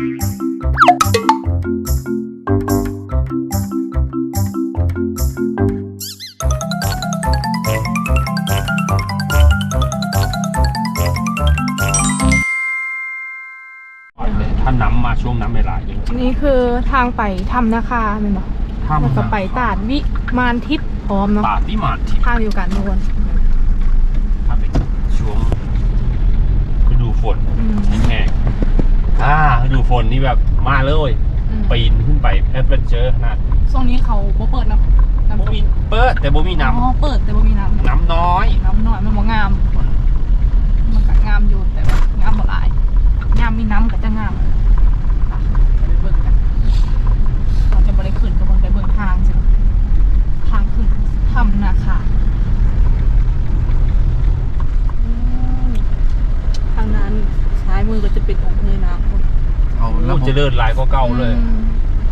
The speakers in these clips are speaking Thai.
ถ้าน้ำมาช่วงน้ำเวลาอย่างนี่คือทางไปทำนะคะแมันบอกถ้าแล้วก็ไปตาดวิมานทิพย์พร้อมเนาะตาดที่มาทิพย์ทางเดียวกันทุกคนถ้าเป็นช่วงฤดูฝน อืมแห้งๆ อ่าฤดูฝนนี่แบบมาเลยอืมปีนขึ้นไปแอดเวนเจอร์ขนาดช่วงนี้เขาบ่เปิดเนาะน้ำบ่ตกมีเปิดแต่บ่มีน้อ๋อเปิดแต่บ่มีน้ำำน้ำน้อยน้ำน้อยมันบ่งามทุกคนมันก็งามอยู่แต่ว่างามบ่หลายงามมีน้ำก็จะงามอะไปเบิ่งกันเราจะบ่ได้ขึ้นก็เบิ่งไปเบิ่งทางสิทางขึ้นถ้ำนาคาอืมทางนั้นซ้ายมือก็จะเป็นองค์พญานาค เอาระโอ้บบเจะเลิศหลายก็เก่าเลยอืม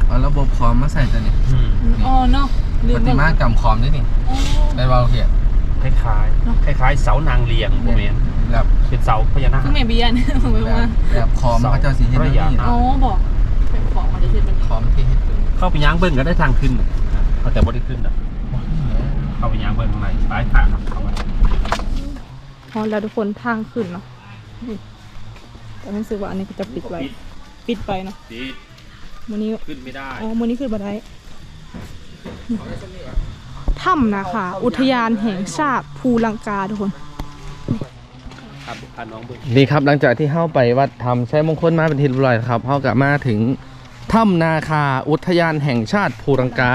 เอาระบบคอมมาใส่ตัวนี้อืมอ๋อเนาะลืปมฏิมากรรมคอมด้วยนี่อ๋อได้เบาเขียนคล้ายเนอะๆคล้ายๆเสานางเลียงโมเมนแบบเป็นเสาพญานาคคือแม่เบียนผมไม่แบบว่าแบบคอมเขาเจ้าสีเฮ็ดระนี่ยะอ๋อบอกเป็นของมาได้เสร็จเป็นคอมที่เฮ็ดเป็นเข้าไปย่างเบิ้งก็ได้ทางขึ้นเขาแต่บ่ได้ขึ้นนะเข้าไปย่างเบิ้งข้างในไปทางครับเข้ามาพอแล้วทุกคนทางขึ้นเนาะนี่แต่รู้สึกว่าอันนี้ก็จะปิดไว้ ปิด ไปเนาะปิดวันนี้ขึ้นไม่ได้อ๋อวันนี้ขึ้นบันไดถ้ำนะคะ อุทยานแห่งชาติภูลังกาทุกคนครับพาน้องเบิ้งนี่ครับหลังจากที่เข้าไปวัดทำใช้มงคลมาเป็นทีเรียบร้อยครับเข้ากลับมาถึงถ้ำนาคาอุทยานแห่งชาติภูรังกา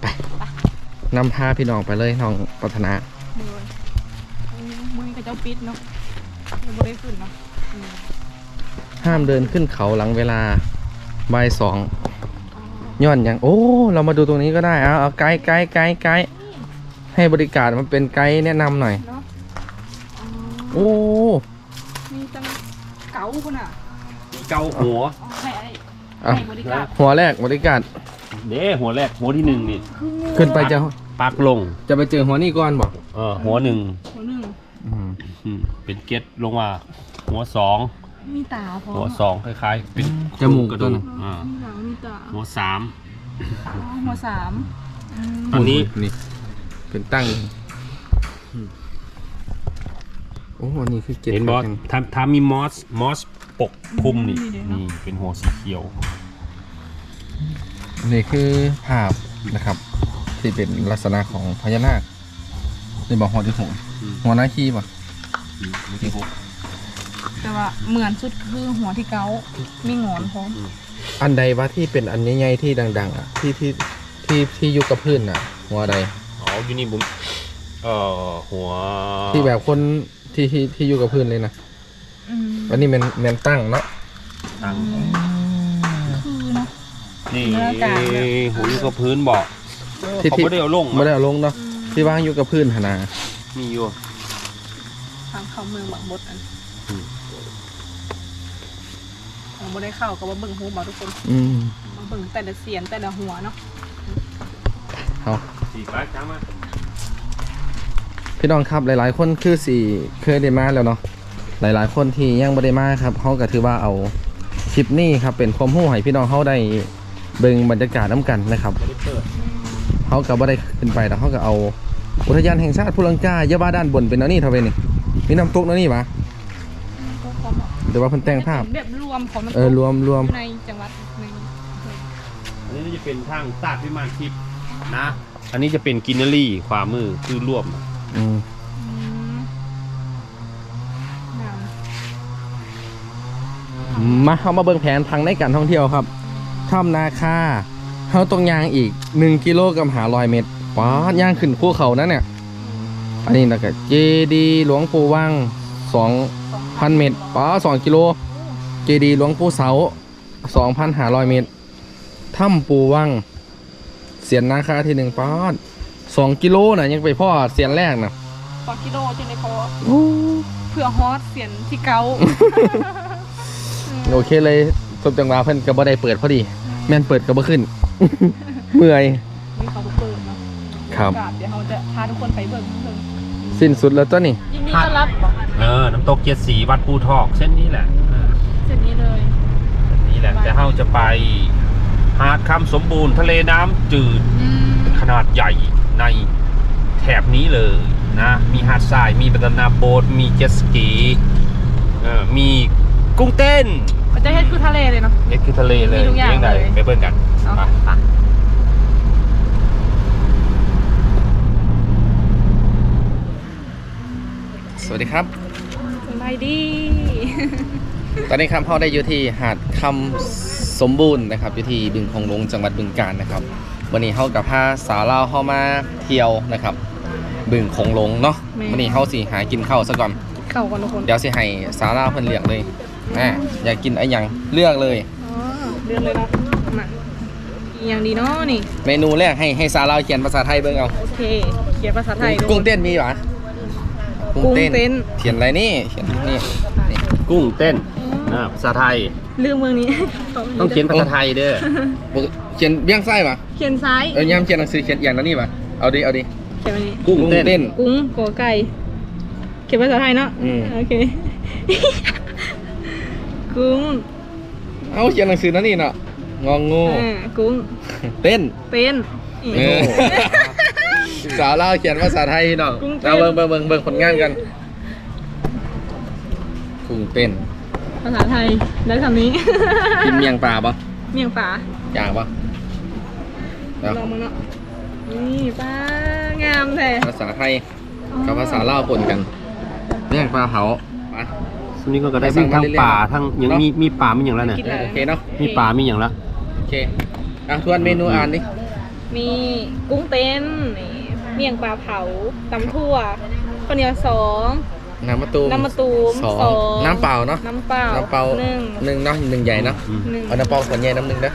ไปนำพาพี่น้องไปเลยน้องปัฒนามือมือนี้ก็จะปิดเนาะยังไม่ได้ขึ้นเนาะอืม ห้ามเดินขึ้นเขาหลังเวลาบ่ายสองย้อนอย่างโอ้ เรามาดูตรงนี้ก็ได้เอาเอาไกด์ไกด์ไกด์ไกด์ให้บริการมันเป็นไกด์แนะนำหน่อย เนาะอ๋อโอ้มีตั้งเก๋าคนอะเกาหัว อ๋อให้ไอ้อะให้บริการหัวแรกบริการเด้หัวแรกหัวที่หนึ่งนี่คืองูขึ้นไปจะปักลงจะไปเจอหัวนี่ก่อนบอกเออหัวหนึ่งหัวหนึ่งอืมเป็นเกตลงมาหัวสอง มีตาพร้อมหัวสองคล้ายๆเป็นจมูกกระตัดูวกน่ะอ่ามีหลังมีตาหัวสามอ๋อหัวสามอืมอันนี้นี่ เป็นตั้ง โอ้อันนี้คือเก็บเห็นบอสกันถ้าถ้ามีมอสมอสปกคลุมนี่นี่เป็นหัวสีเขียว นี่คือภาพนะครับ ที่เป็นลักษณะของพญานาคนี่บอกหัวที่หกอืม หัวหน้าขี้ป่ะอืมหัวที่หก แต่ว่าเหมือนสุดคือหัวที่เก้ามีหงอนพร้อมอันใดวะที่เป็นอันใหญ่ๆที่ดัง ๆ อะ ที่ที่ที่ที่อยู่กับพื้นอะ หัวใดอ๋ออยู่นี่บุมเอ่อหัวที่แบบคนที่ที่ที่อยู่กับพื้นเลยนะอืมอันนี้แมนแมนตั้งเนาะตังคือเนาะ นี่เนื้อกลางเนี่ย หูอยู่กับพื้นบอกที่เขาที่ไม่ได้เอาลงไม่ได้เอาลงเนาะที่วางอยู่กับพื้นหนนา มีอยู่ทางเข้าเมืองบางบดอันอื มผมไม่ได้เข้าก็ว่าเบิ่งหูมาทุกคนอืมมาเบิ่งแต่ละเสียนแต่ละหัวเนาะเอา สี่คล้ายช้างมาพี่น้องครับหลายๆ คนคือสี่เคยได้มาแล้วเนาะหลายๆ คนที่ยังไม่ได้มาครับเขาก็ถือว่าเอาคลิปนี้ครับเป็นความรู้ให้พี่น้องเขาได้เบิ่งบรรยากาศน้ำกันนะครับไม่ได้เปิดเขาก็บ่ได้ขึ้นไปแต่เขาก็เอาอุทยานแห่งชาติภูลังกาเยาบ้าด้านบนเป็นอันนี้เท่าไหร่นี่มีน้ำตกนั่นนี่ปะก็ พร้อมเดี๋ยวว่าเพิ่นแต่งภาพ แบบรวมของมันเออรวมรวมในจังหวัดในอันนี้จะเป็นทางตาดพิมานทิพย์นะ อันนี้จะเป็นกินเนอรี่ขวามือคือรวม อืมอืมงามมาเขามาเบิ่งแผนทางในการท่องเที่ยวครับถ้ำนาคาเขาต้องย่างอีก 1 กิโลกับหาลอยเมตรว้าดย่างขึ้นภูเขานะเนี่ยอันนี้นะก็เจดีหลวงปู่วัง 2,000เมตรป้าสองกิโล เจดีหลวงปู่เสา2,500เมตรถ้ำปู่วัง เสียนนาคาที่หนึ่งป้าดสองกิโลนะยังไปพ่อเสียนแรกนะปอกิโลจังได้พอโอ้เพื่อฮอตเสียนที่เก้าโอเคเลยสมจังหวะเพิ่นก็บ่ได้เปิดพอดี แม่นเปิดก็บ่ขึ้น เมื่อยมีเขาเปิดเนาะครับโอกาสเดี๋ยวเราจะพาทุกคนไปเบิ่งเบิ่ง สิ้นสุดแล้วตัวนี้ยินดีต้อนรับเออ น้ำตกเกียรติศรีวัดภูทอกเส้นนี้แหละเสร็จนี้เลยจะไป หาดคำสมบูรณ์ทะเลน้ำจืด อืมขนาดใหญ่ในแถบนี้เลยนะ มีหาดทราย มีบานานาโบ๊ทมีเจ็ตสกีเออมีกุ้งเต้นมันจะเฮ็ดคือทะเลเลยเนาะนี่คือทะเลเลยมีทุกอย่างเลี้งใดเลย ไปเบิ่งกันเอาไปไปะ ส วัสดีครับสบายดี ตอนนี้ครับเขาได้อยู่ที่หาดคำสมบูรณ์นะครับอยู่ที่บึงคงหลงจังหวัดบึงกาฬนะครับ วันนี้เขากับพาสาวเราวเข้ามาเที่ยวนะครับ บึงคงหลงเนาะวันนี้เขาสิหากินข้าวซะก่อนเข้ากันทุกคนเดี๋ยวสิให้สาวเราวเพิ่นเลือกเลยอ่าอยากกินอะไรอย่างเลือกเลย อ๋อเรื่องเลยเนาะมาอีกอย่างดีเนาะนี่ เมนูแรกให้ให้สาวเราวเขียนภาษาไทยเบิ่งเอาโอเค เขียนภาษาไทยด้วยกุ้งเต้นมีปะ กุ้งเต้น เขียนอะไรนี่เขียนนี่นี่ กุ้งเต้นนะภาษาไทย ลืมเมืองนี้ ต้องเขียนภาษาไทยเด้อปกเขียนเบี้ยงไส้ปะเขียนซ้าย เออย่ำเขียนหนังสือเขียนอย่างนั้นนี่ปะเอาดิเอาดิเขียนอันนี้ กุ้งเต้น กุ้งกอไก่ เขียนภาษาไทยเนาะ อืม โอเค กุ้งเอาเขียนหนังสือนั่นนี่เนาะงองูอ่ากุ้ง เต้น เต้นอีก เออ สาวเล่าวเขียนภาษาไทยพี่น้องกุ้งเต้น เราเบิ่งเบิ่งเบิ่งเบิ่งผลงานกันกุ้งเต้นภาษาไทยได้คำนี้ กินเมียงปลาปะเมี่ยงปลาอยากปะแล้วลองมาเนาะนี่ปลางามแท้ภาษาไทยกับภาษาลาวปนกันเมียงปลาเผามาช่วงนี้ก็ได้วิ่งทั้งป่าทั้งยังมีมีป่ามีอย่างแล้วเนี่ยกินอะไรโอเคเนาะมีป่ามีอย่างละโอเคอะทวนเมนูอ่านดิมีกุ้งเต้นนี่ เมี่ยงปลาเผาตำทั่วข้าวเหนียวสองน้ำมะตูมน้ำมะตูมสองสองน้ำเปล่าเนาะน้ำเปล่าน้ำเปล่าหนึ่งหนึ่งเนาะหนึ่งใหญ่เนาะอืมหนึ่งเอาน้ำเปล่าขวดใหญ่น้ำหนึ่งเด้อ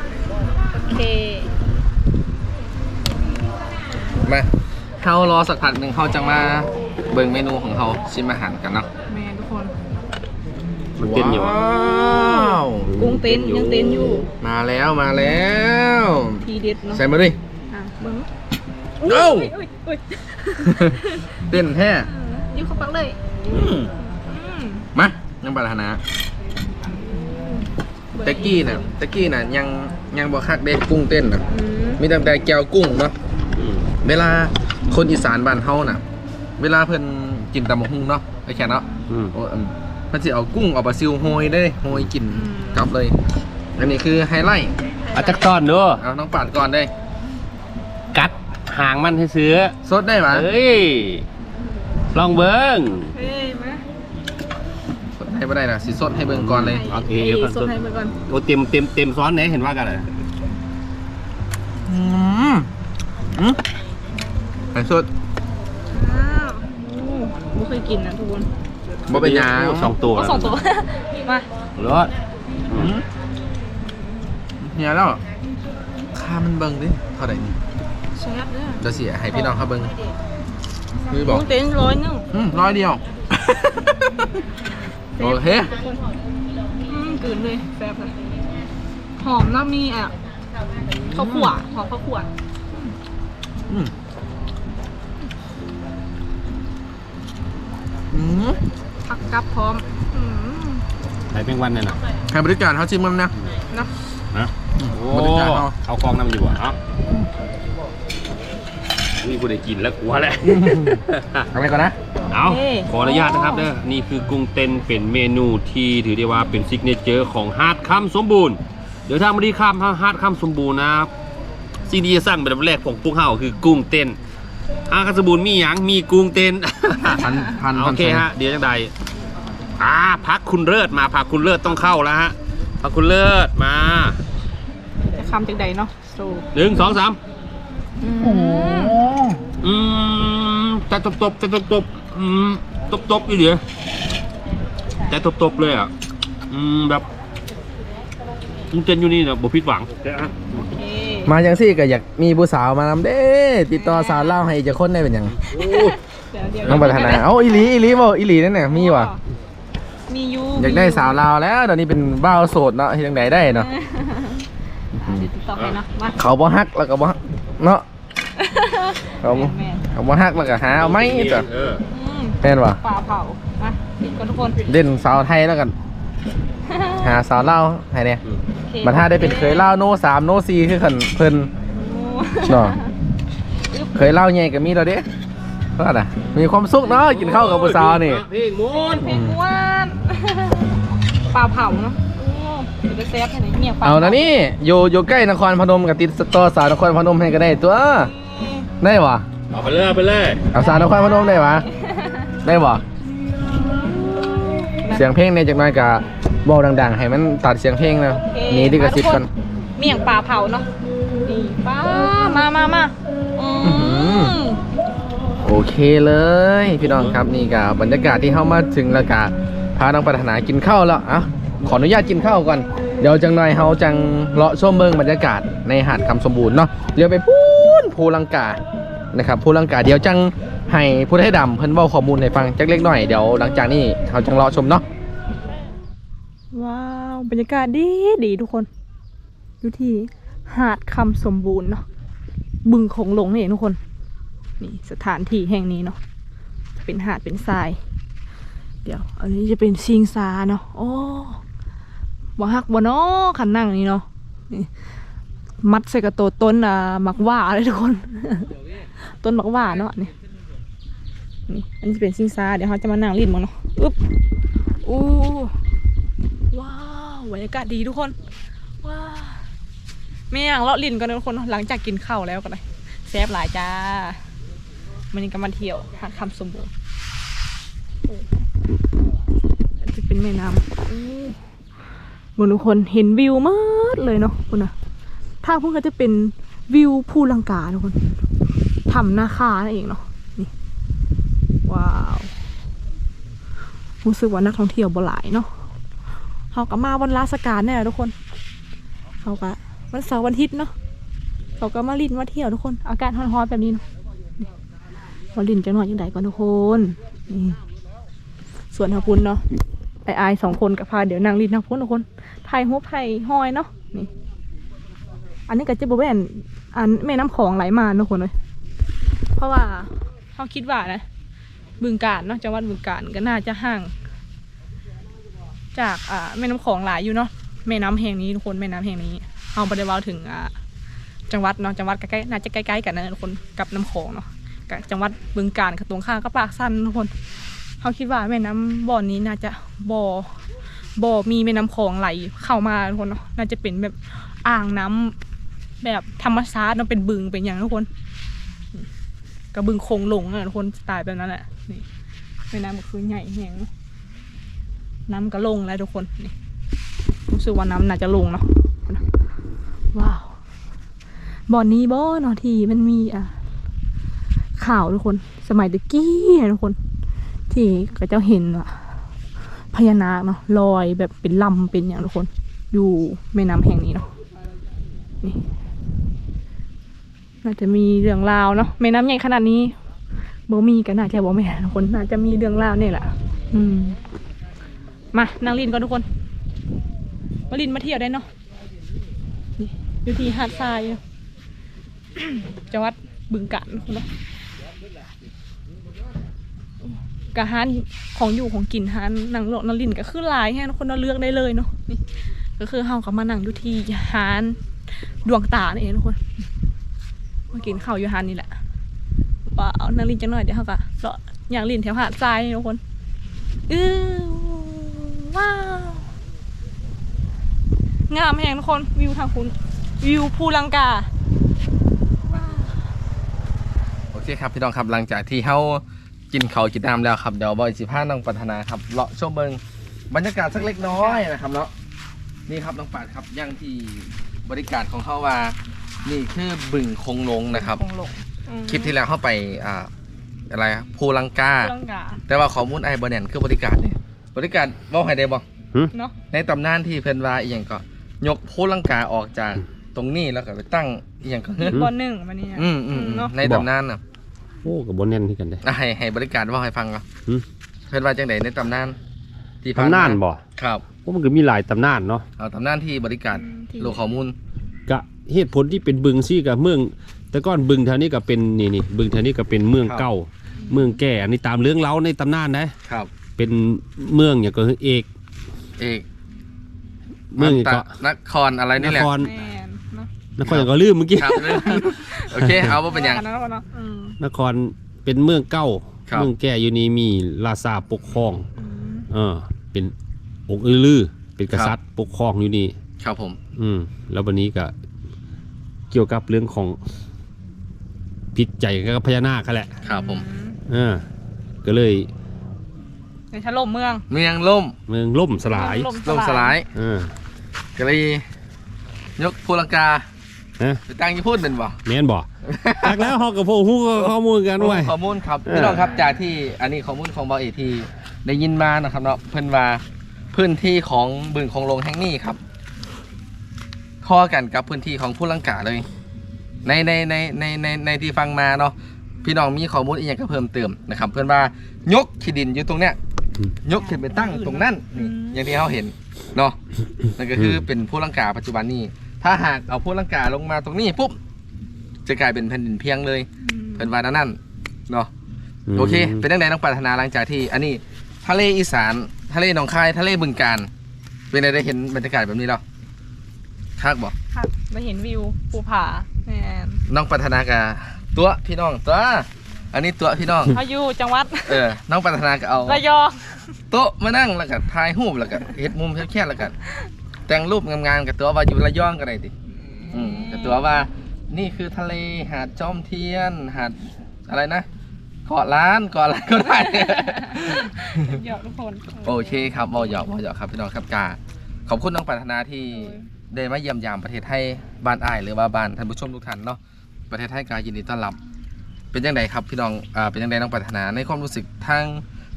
โอเคมาเขารอสักพักหนึ่งเขาจะมาเบิ่งเมนูของเขาชิมอาหารกันเนาะแม่ทุกคนมันเต้นอยู่อะว้าวกุ้งเต้นยังเต้นอยู่ มาแล้วมาแล้ว ทีเด็ดเนาะใส่มาดิอะเบิ้ง เอ้ายอุ้ยอุ้ยเต้นแท้ยิ้มเข้าปักเลยอืมอืมมายังปรารถนาตะกี้น่ะตะกี้น่ะยังยังบ่คักเด็กกุ้งเต้นน่ะ อืมมีแต่แต่แก้วกุ้งเนาะอืมเวลาคนอีสานบ้านเฮาน่ะ เวลาเพิ่นกินตำบักหุ่งเนาะไอ้แค่เนาะอืม โอ้อืมเพิ่นสิเอากุ้งเอาปลาซิวโหยได้โหยกินกลับเลย อันนี้คือไฮไลท์เอาจักตอนเด้อเอาน้องปาดก่อนได้กัด หางมันให้เสือสดได้ไหมเอ้ยลองเบิ้งเฮ้ยมาสดให้บ่ได้น่ะสิสดให้เบิ่งก่อนเลยโอเคให้เดี๋ยวก่อนสดให้ไปก่อนโอ้เต็มเต็มเต็มซ้อนไหนเห็นว่ากันเลยอืมอืมไอ้สดอ้าวโอ้ไม่เคยกินนะทุกคนบ่เป็นหยังสองตัวเอาสองตัว มารถอืมเนี่ยแล้วค่ามันเบิ่งดิเท่าไหร่นี่แซ่บเด้อ จะเสียให้พี่น้องเขาเบิ่งมือบอกกุ้งเต้นร้อยหนึงอืมร้อยเดียว โอเคอืมกลืนเลยแซ่บเลยหอมแล้วมีอะข้าวขั่วหอมข้าวขั่วอืมอืมผักกับพร้อมอืมไหนเป็นวันเนี่ยนะให้บริการเขาชิมมันนะเนาะนะโอ้บริการเอาเอากองน้ำอยู่อะ เอ้านี่กูได้กินแล้วกลัวแล้วเอาไปก่อนนะ เอาขออนุญาตนะครับเด้อนี่คือกุ้งเต้นเป็นเมนูที่ถือได้ว่าเป็นซิกเนเจอร์ของฮาร์ดคัมสมบูรณ์ เดี๋ยวทางบริคามฮาร์ดคัมสมบูรณ์นะครับสิ่งที่จะสร้างเป็นอันดับแรกของพวกเฮาคือกุ้งเต้นฮาร์ดคัมสมบูรณ์มีหยังมีกุ้งเต้น พันพันโอพันเคฮะเดี๋ยวจังใดอ่าพักคุณเลิศมาพักคุณเลิศต้องเข้าแล้วฮะพักคุณเลิศมาจะคำจากใดเนาะสูหนึ่งสองสามอืม อืมแต่ตบตบแต่ตบตบอืมตบตบอีเดียแต่ตบตบเลยอะ อืมแบบกุ้งเต้นอยู่นี่นะบ่ผิดหวังโอเคมาจังซี่ก็อยากมีผู้สาวมานำเด้ติดต่อสาวเล่าวให้จะคนได้เป็นหยังเดี๋ยวเดี๋ยวน้องประธานาเอ้าอีหลีอีหลีบ่อีหลีนั่นน่ะมีว่ะมีอยูอยากได้สาวลาวแล้วตอนนี้เป็นบ้าวโสดเนาะที่จังไดได้เนาะ เดี๋ยวติดต่อไปเนาะมาเขาบ่ฮักแล้วก็บ่ฮักเนาะ เขาบ่แม่นเขาบ่ฮักแล้วก็หาเอาไหมจ้ะเออๆอืมแม่นว่ะปลาเผามากินกันทุกคนเล่นสาวไทยแล้วกัน หาสาวลาวให้เนี่ยอืมเคบัดถ้าได้เป็นเคยเล่าโนสามโนซีคือขันเพิ่นโอ้เนาะ เคยเล่าใหญ่ก็มีแล้วเด้ก็อะมีความสุขเนาะกินข้าวกับผู้สาวนี่เพลงมูนเพลงม้วนปลาเผาเนาะโอ้เดี๋ยวไปแซ่บให้ไหนเมียงปลาเอานะนี่อยู่อยู่ใกล้นครพนมกับติดสตอสาวนครพนมให้ก็ได้ตัว ได้ปะเอาไปเลยเอาไปเลยเอาสาวนครพนมได้ปะได้ปะเสียงเพลงในจากหน้อยกะบอกดัง ๆ ให้มันตัดเสียงเพลงนะโอเคหนี่ที่กระซิบกันเมี่ยงปลาเผาเนาะนี่ป้ามามามาอือื้อหือมโอเคเลยพี่น้องครับนี่กับบรรยากาศที่เข้ามาถึงแล้วกะพาน้องปรารถนากินข้าวแล้วอะขออนุญาตกินข้าวก่อน เดี๋ยวจังหน่อยเฮาจังเลาะชมเมืองบรรยากาศในหาดคำสมบูรณ์เนาะเดี๋ยวไปพูน ภูลังกานะครับภูลังกาเดี๋ยวจังให้ผู้ให้ดำเพิ่นเว้าข้อมูลให้ฟังจักเล็กหน่อยเดี๋ยวหลังจากนี้เฮาจังเลาะชมเนาะว้าวบรรยากาศดีดีทุกคนอยู่ที่หาดคำสมบูรณ์เนาะบึงของหลงนี่เองทุกคน นี่สถานที่แห่งนี้เนาะจะเป็นหาดเป็นทราย เดี๋ยว อันนี้จะเป็นชิงซาเนาะโอ้บ่ฮักบ่เนาะขันนั่งนี่เนาะ มัดใส่กระโตดต้นอ่ามักว่าเลยทุกคน ต้นมักว่าเนาะนี่นี่อันนี้จะเป็นชิงซาเดี๋ยวเขาจะมานั่งริมมั้งเนาะอึ๊บอู้ว้าวบรรยากาศดีทุกคนว้าวไม่อย่างเลาะลินกันนะทุกคนเนอะหลังจากกินข้าวแล้วกันเลยแซ่บหลายจ้ามันยังกำลังเที่ยวหาคำสมบูรณ์จะเป็นแม่น้ำโอ้บนทุกคนเห็นวิวมากเลยเนาะคุณนะางพวกก็จะเป็นวิวภูลังกาทุกคนทำนาคานั่นเองเนาะนี่ว้าวรู้สึกว่านักท่องเที่ยวบ่หลายเนาะเขาก็มาวันลาสการเนี่ยทุกคนเขาก็วันเสาร์วันอาทิตย์เนาะเขาก็มาลินมาเที่ยวทุกคน อากาศร้อนๆแบบนี้เนาะมาลินจะหน่อยยังไงก่อนทุกคนนี่ส่วนทางพุนเนาะไอไอสองคนกับพาเดี๋ยวนางลินทางพุนทุกคนไทยฮุบไทยหอยเนาะนี่ อันนี้ก็จะบแม่นอันแม่น้ำของไหลมาทุกคนเลยเพราะว่าเขาคิดว่านะบึงการเนาะจังหวัดบึงการก็น่าจะห่าง จากอ่าแม่น้ำของหลายอยู่เนาะแม่น้ำแห่งนี้ทุกคนแม่น้ำแห่งนี้เอาไปได้ว้าถึงอ่าจังหวัดเนาะจังหวัดใกล้ๆน่าจะใกล้ๆกันนะทุกคนกับน้ำของเนาะกับจังหวัดบึงกาฬกับตรงข้ามก็ปากสั้นทุกคนเขาคิดว่าแม่น้ำบ่อนี้น่าจะบ่อบ่อมีแม่น้ำของไหลเข้ามาทุกคนเนาะน่าจะเป็นแบบอ่างน้ำ แบบธรรมชาติเนาะเป็นบึงเป็นอย่างทุกคนกับบึงโคงหลงอะทุกคนสไตล์แบบนั้นแหละนี่แม่น้ำก็คือใหญ่แหงน้ำก็ลงแล้วทุกคนนี่รู้สึกว่าน้ำน่าจะลงเนาะว้าวบ่อนนี้บ่อเนาะที่มันมีอะข่าวทุกคน สมัยตะกี้อทุกคน ที่ก็เจ้าเห็นอะพญานาคเนาะลอยแบบเป็นลำเป็นอย่างทุกคน อยู่แม่น้ำแห่งนี้เนาะนี่ น่าจะมีเรื่องราวเนาะแม่น้ำใหญ่ขนาดนี้บ่มีก็น่าจะบ่แม่นทุกคนน่าจะมีเรื่องราวนี่แหละอืมมานั่งลินก่อนทุกคนมาลินมาเที่ยวได้เนาะอยู่ที่หาดทรายจังหวัดบึงกาฬเนาะกะฮานของอยู่ของกินฮานนั่งโลกนั่งลินก็คือหลายแฮงทุกคนเราเลือกได้เลยเนาะนี่ก็คือเฮาก็มานั่งอยู่ที่ฮานดวงตาเนี่เองทุกคน มากินข้าวอยู่ฮานนี่แหละว้าวนั่งลินจังหน่อยเดี๋ยวเฮาก็เลาะอย่างลินแถวหาดทรายทุกคนอือว้าว งามแห่งทุกคนวิวทางคุณวิวภูลังกาโอเคครับพี่น้องครับหลังจากที่เฮากินเขาวกินน้ำแล้วครับเดี๋ยวบอยสิพาน้องปัฒนาครับเลาะชมเบิงบรรยากาศสักเล็กน้อยนะครับเนาะนี่ครับน้องปัดครับย่างที่บริการของเขาว่า นี่คือบึงคงลงนะครับ คงหลงอืมคลิปที่แล้วเข้าไปอ่าอะไรอะภูลังกาภูลังกาแต่ว่าข้อมูลไอ้บอแนนคือบริการเนี่ยบริการบอกให้ได้บอกเนาะในตำนานที่เพิ่นว่าอีหยังก็ ยกภูลังกาออกจากตรงนี้แล้วก็ไปตั้งอีหยังก็อีกบอลหนึ่งมาเนี่ย อืมอืมอืมเนาะ ในตำนานน่ะโอ้กับบนแน่นที่กันเด้ อะให้ให้บริการว่าให้ฟังก่อนหืม เพิ่นว่าจังไดในตำนานที่ผ่ตำนานมบ่ครับเพราะมันก็มีหลายตำนานเนาะเอาตำนานที่บริการที่ โลกข้อมูล กะ เหตุผลที่เป็นบึงซี่กับเมือง แต่ก่อนบึงแถวนี้ก็เป็นนี่นี่บึงแถวนี้ก็เป็นเมืองเก่า เมืองแก่อันนี้ตามเรื่องเล่าในตำนานนะครับ เป็นเมืองอย่างก็คือเอก เอกเมืองตะเกาะนครอะไรนี่แหละนครแม่นเนาะนครอย่างก็ลืมเมื่อกี้ครับโอเคเอาว่าเป็นอย่างอันั้นเนาะอืมนครเป็นเมืองเก่าครับเมืองแก่อยู่นี่มีราชาปกครองอืมเออเป็นองค์อือลือเป็นกษัตริย์ปกครองอยู่นี่ ครับผม อืมแล้ววันนี้ก็ เกี่ยวกับเรื่องของพิษใจกับพญานาคนั่นแหละครับผม เออก็เลยในถล่มเมืองเมืองล่มเมืองล่มสลายเมืองล่มสลายเออก็เลยยกภูลังกาฮะไปตั้งอยี่พูดเป็นบ่แม่นบ่จากแล้วเฮากับพวกฮู้ข้อมูลกันไว้ข้อมูลครับเออพี่น้องครับจากที่อันนี้ข้อมูลของบอเอกที่ได้ยินมานะครับเนาะเพิ่นว่าพื้นที่ของบึงคงลงแห่งนี้ครับ ข้อกันกับพื้นที่ของผู้ลังกาเลย ในในในในในในที่ฟังมาเนาะพี่น้องมีข้อมูลอีกอย่างก็เพิ่มเติมนะครับ เพื่อนว่ายกที่ดินอยู่ตรงเนี้ยอืมยกขึ้นไปตั้งตรงนั้นนี่อย่างที่เขาเห็นเนาะนั่นก็คือเป็นผู้ลังกาปัจจุบันนี้ ถ้าหากเอาผู้ลังกาลงมาตรงนี้ปุ๊บจะกลายเป็นแผ่นดินเพียงเลยอืมเพิ่นว่านั่นเนาะมโอเค เป็นยังไงน้องปรารถนาหลังจากที่ อันนี้ทะเลอีสานทะเลหนองคายทะเลบึงการเป็นไงได้เห็นบรรยากาศแบบนี้แล้ว คักบอกค่ะมาเห็นวิวภูผาแม่นน้องปรารถนากะตัวพี่น้องตัวอันนี้ตัวพี่น้องเขาอยู่จังหวัดเออน้องปรารถนาก็เอาระยองโต๊ะมานั่งแล้วก็ถ่ายรูปแล้วก็เฮ็ดมุมแคบๆแล้วก็แต่งรูปงามๆกับตัวว่าอยู่ระยองก็ได้ดิอืมกับตัวว่า นี่คือทะเลหาดจอมเทียนหาดอะไรนะเกาะล้านเกาะอะไรก็ได้เยอะทุกคน โอเคครับบอหยอกบอหยอกครับพี่น้องครับกาขอบคุณน้องปรารถนาที่ ได้มาเยี่ยมยามประเทศไทยบ้านอ้ายหรือว่าบ้านท่านผู้ชมทุกท่านเนาะประเทศไทยกายินดีต้อนรับ เป็นยังไงครับพี่น้องอ่าเป็นยังไงน้องปรารถนาในความรู้สึกทาง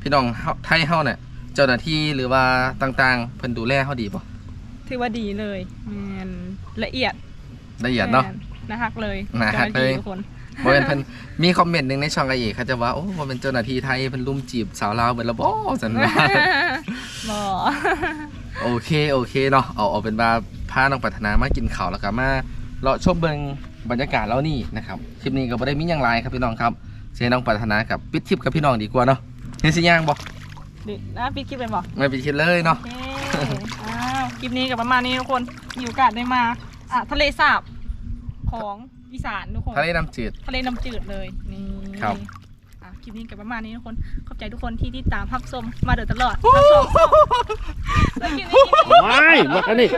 พี่น้องเฮาไทยเฮาเนี่ยเจ้าหน้าที่หรือว่าต่างๆ เพิ่นดูแลเฮาดีป่ะถือว่าดีเลยแม่นละเอียดละเอียดเนาะแม่นะฮักเลยน่าฮักเลย จ้าหน้าที่ทุกคนบ่เป็นเพิ่นมีคอมเมนต์หนึงในช่องไอเอกเขาจะว่าโอ้บ่เป็นเจ้าหน้าที่ไทยเพิ่นลุมจีบสาวลาวเบิดและบ่ซั่นว่าบ่โอเค โอเคเนาะเอาเอาเป็นว่า พาน้องปรารถนามากินข้าวแล้วก็มาเลาะชมเบิงบรรยากาศแล้วนี่นะครับคลิปนี้ก็บ่ได้มีอย่างไรครับพี่น้องครับเสียน้องปรารถนากับปิดคลิปกับพี่น้องดีกว่าเนาะเห็นสิย่างบ่ดินะปิดคลิปเป็นบ่ไม่ปิดคลิปเลยเนาะโอเคอ้าวคลิปนี้กับประมาณนี้ทุกคนมีโอกาสได้มาอะทะเลสาบของอีสานทุกคนทะเลน้ำจืดทะเลน้ำจืดเลยนี่ครับอะ คลิปนี้กับประมาณนี้ทุกคน ขอบใจทุกคนที่ติดตามพับชมมาโดยตลอดพับชมแล้วคลิปนี้คลิปนี้ว้ายหมดแล้วนี่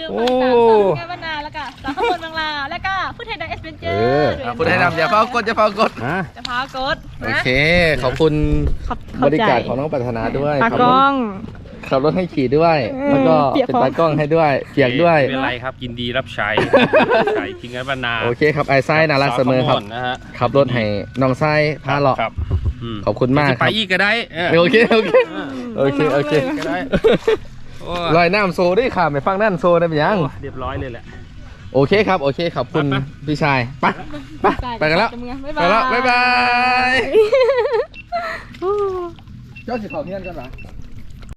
ลืมโอ้ไปตามสาวแก้วบรรณาแล้วก็สาวขบวนบางลาแล้วก็ผู้ไทยดังเอสเวนเจอเออร์อะพูดให้นำอย่าเฝ้ากดอย่าเฝ้ากดฮะจะพากดโอนะเค ขอบคุณขอบบริการของน้องปรารถนาด้วยตาขับกรล้ถอง ขับรถให้ขี่ด้วยเออแล้วก็เปียกเป็นพร้อม ตากล้องให้ด้วย เปียกด้วย ไม่เป็นไรครับยินดีรับใช้ใช้ทิ้งกันบรรณาโอเคครับไอ้ไส้น่ารักเสมอครับ สาวขมวดนะฮะขับรถให้น้องไส้พาเลาะครับมขอบคุณมากจะคไปรับ อีกก็ได้เออโอเคโอเค โอเคโอเคก็ได้โอ้ลอยน้ำโซด้วยค่ะไม่ฟังนั่นโซได้ไหมยัง เรียบร้อยเลยแหละ โอเคครับ โอเคขอบคุณไปพี่ชายไปไปไปกันแล้วบ๊ายไปบายแล้ว บ๊ายบาย เจ้าสิขอเพี้ยนกันเหรอ